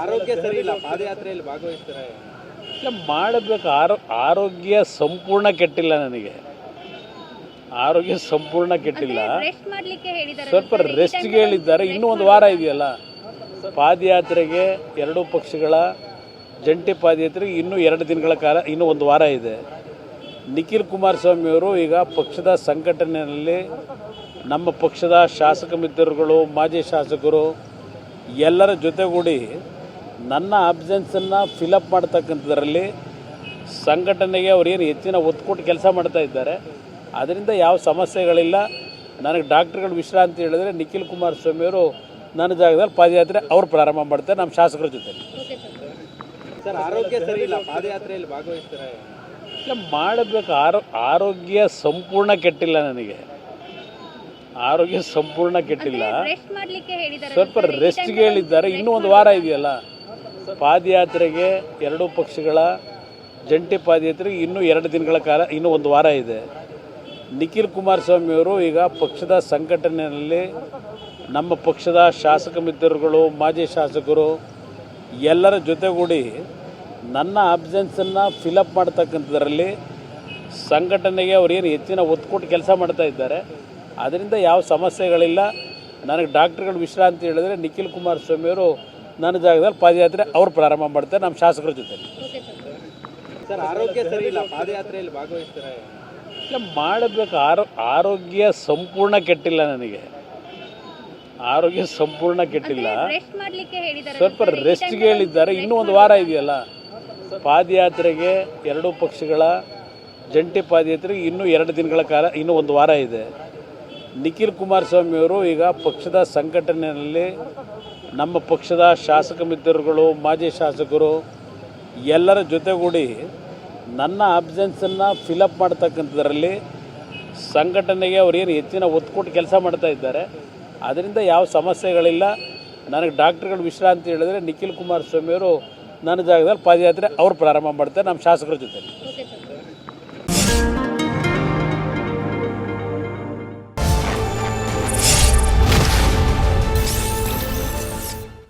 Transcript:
ಆರೋಗ್ಯ ಸರಿ ಇಲ್ಲ ಪಾದಯಾತ್ರೆಯಲ್ಲಿ ಭಾಗವಹಿಸ್ತಾರೆ? ಇಲ್ಲ ಮಾಡಬೇಕು. ಆರೋ ಆರೋಗ್ಯ ಸಂಪೂರ್ಣ ಕೆಟ್ಟಿಲ್ಲ ನನಗೆ. ಆರೋಗ್ಯ ಸಂಪೂರ್ಣ ಕೆಟ್ಟಿಲ್ಲ. ರೆಸ್ಟ್ ಮಾಡ್ಲಿಕ್ಕೆ ಹೇಳಿದ್ದಾರೆ. ಸ್ವಲ್ಪ ರೆಸ್ಟ್ಗೆ ಹೇಳಿದ್ದಾರೆ. ಇನ್ನೂ ಒಂದು ವಾರ ಇದೆಯಲ್ಲ? ಪಾದಯಾತ್ರೆಗೆ ಎರಡೂ ಪಕ್ಷಗಳ ಜಂಟಿ ಪಾದಯಾತ್ರೆಗೆ ಇನ್ನೂ ಎರಡು ದಿನಗಳ ಕಾಲ ಇನ್ನೂ ಒಂದು ವಾರ ಇದೆ. ನಿಖಿಲ್ ಕುಮಾರಸ್ವಾಮಿಯವರು ಈಗ ಪಕ್ಷದ ಸಂಘಟನೆಯಲ್ಲಿ ನಮ್ಮ ಪಕ್ಷದ ಶಾಸಕ ಮಿತ್ರರುಗಳು ಮಾಜಿ ಶಾಸಕರು ಎಲ್ಲರ ಜೊತೆಗೂಡಿ ನನ್ನ ಅಬ್ಸೆನ್ಸನ್ನು ಫಿಲಪ್ ಮಾಡ್ತಕ್ಕಂಥದ್ರಲ್ಲಿ ಸಂಘಟನೆಗೆ ಏನು ಹೆಚ್ಚಿನ ಒತ್ತು ಕೊಟ್ಟು ಕೆಲಸ ಮಾಡ್ತಾ ಇದ್ದಾರೆ. ಅದರಿಂದ ಯಾವ ಸಮಸ್ಯೆಗಳಿಲ್ಲ. ನನಗೆ ಡಾಕ್ಟ್ರುಗಳು ವಿಶ್ರಾಂತಿ ಹೇಳಿದ್ರೆ ನಿಖಿಲ್ ಕುಮಾರಸ್ವಾಮಿಯವರು ನನ್ನ ಜಾಗದಲ್ಲಿ ಪಾದಯಾತ್ರೆ ಅವ್ರು ಪ್ರಾರಂಭ ಮಾಡ್ತಾರೆ ನಮ್ಮ ಶಾಸಕರ ಜೊತೆ. ಓಕೆ ಸರ್ ಸರ್ ಆರೋಗ್ಯ ಸರಿ ಇಲ್ಲ ಪಾದಯಾತ್ರೆಯಲ್ಲಿ ಭಾಗವಹಿಸ್ತಾರೆ ಇಲ್ಲ ಮಾಡಬೇಕು. ಆರೋ ಆರೋಗ್ಯ ಸಂಪೂರ್ಣ ಕೆಟ್ಟಿಲ್ಲ ನನಗೆ. ಆರೋಗ್ಯ ಸಂಪೂರ್ಣ ಕೆಟ್ಟಿಲ್ಲ. ರೆಸ್ಟ್ ಮಾಡ್ಲಿಕ್ಕೆ ಹೇಳಿದ್ದಾರೆ ಸ್ವಲ್ಪ ರೆಸ್ಟ್ಗೆ ಹೇಳಿದ್ದಾರೆ. ಇನ್ನೂ ಒಂದು ವಾರ ಇದೆಯಲ್ಲ. ಪಾದಯಾತ್ರೆಗೆ ಎರಡೂ ಪಕ್ಷಗಳ ಜಂಟಿ ಪಾದಯಾತ್ರೆಗೆ ಇನ್ನೂ ಎರಡು ದಿನಗಳ ಕಾಲ, ಇನ್ನೂ ಒಂದು ವಾರ ಇದೆ. ನಿಖಿಲ್ ಕುಮಾರಸ್ವಾಮಿಯವರು ಈಗ ಪಕ್ಷದ ಸಂಘಟನೆಯಲ್ಲಿ ನಮ್ಮ ಪಕ್ಷದ ಶಾಸಕ ಮಿತ್ರರುಗಳು, ಮಾಜಿ ಶಾಸಕರು ಎಲ್ಲರ ಜೊತೆಗೂಡಿ ನನ್ನ ಅಬ್ಸೆನ್ಸನ್ನು ಫಿಲಪ್ ಮಾಡ್ತಕ್ಕಂಥದ್ರಲ್ಲಿ ಸಂಘಟನೆಗೆ ಅವರೇನು ಹೆಚ್ಚಿನ ಒತ್ತು ಕೊಟ್ಟು ಕೆಲಸ ಮಾಡ್ತಾ ಇದ್ದಾರೆ. ಅದರಿಂದ ಯಾವ ಸಮಸ್ಯೆಗಳಿಲ್ಲ. ನನಗೆ ಡಾಕ್ಟ್ರುಗಳು ವಿಶ್ರಾಂತಿ ಹೇಳಿದ್ರೆ ನಿಖಿಲ್ ಕುಮಾರಸ್ವಾಮಿಯವರು ನನ್ನ ಜಾಗದಲ್ಲಿ ಪಾದಯಾತ್ರೆ ಅವ್ರು ಪ್ರಾರಂಭ ಮಾಡ್ತಾರೆ ನಮ್ಮ ಶಾಸಕರ ಜೊತೆ. ಓಕೆ ಸರ್ ಸರ್ ಆರೋಗ್ಯ ಸರಿ ಇಲ್ಲ ಪಾದಯಾತ್ರೆಯಲ್ಲಿ ಭಾಗವಹಿಸ್ತಾರೆ ಇಲ್ಲ ಮಾಡಬೇಕು. ಆರೋ ಆರೋಗ್ಯ ಸಂಪೂರ್ಣ ಕೆಟ್ಟಿಲ್ಲ ನನಗೆ. ಆರೋಗ್ಯ ಸಂಪೂರ್ಣ ಕೆಟ್ಟಿಲ್ಲ. ರೆಸ್ಟ್ ಮಾಡ್ಲಿಕ್ಕೆ ಹೇಳಿದ್ದಾರೆ ಸ್ವಲ್ಪ ರೆಸ್ಟ್ಗೆ ಹೇಳಿದ್ದಾರೆ. ಇನ್ನೂ ಒಂದು ವಾರ ಇದೆಯಲ್ಲ. ಪಾದಯಾತ್ರೆಗೆ ಎರಡೂ ಪಕ್ಷಗಳ ಜಂಟಿ ಪಾದಯಾತ್ರೆಗೆ ಇನ್ನೂ ಎರಡು ದಿನಗಳ ಕಾಲ ಇನ್ನೂ ಒಂದು ವಾರ ಇದೆ. ನಿಖಿಲ್ ಕುಮಾರಸ್ವಾಮಿಯವರು ಈಗ ಪಕ್ಷದ ಸಂಘಟನೆಯಲ್ಲಿ ನಮ್ಮ ಪಕ್ಷದ ಶಾಸಕ ಮಿತ್ರರುಗಳು, ಮಾಜಿ ಶಾಸಕರು ಎಲ್ಲರ ಜೊತೆಗೂಡಿ ನನ್ನ ಅಬ್ಸೆನ್ಸನ್ನು ಫಿಲಪ್ ಮಾಡ್ತಕ್ಕಂಥದ್ರಲ್ಲಿ ಸಂಘಟನೆಗೆ ಏನು ಹೆಚ್ಚಿನ ಒತ್ತು ಕೊಟ್ಟು ಕೆಲಸ ಮಾಡ್ತಾ ಇದ್ದಾರೆ. ಅದರಿಂದ ಯಾವ ಸಮಸ್ಯೆಗಳಿಲ್ಲ. ನನಗೆ ಡಾಕ್ಟ್ರುಗಳು ವಿಶ್ರಾಂತಿ ಹೇಳಿದ್ರೆ ನಿಖಿಲ್ ಕುಮಾರಸ್ವಾಮಿಯವರು ನನ್ನ ಜಾಗದಲ್ಲಿ ಪಾದಯಾತ್ರೆ ಅವ್ರು ಪ್ರಾರಂಭ ಮಾಡ್ತಾರೆ, ನಮ್ಮ ಶಾಸಕರ ಜೊತೆ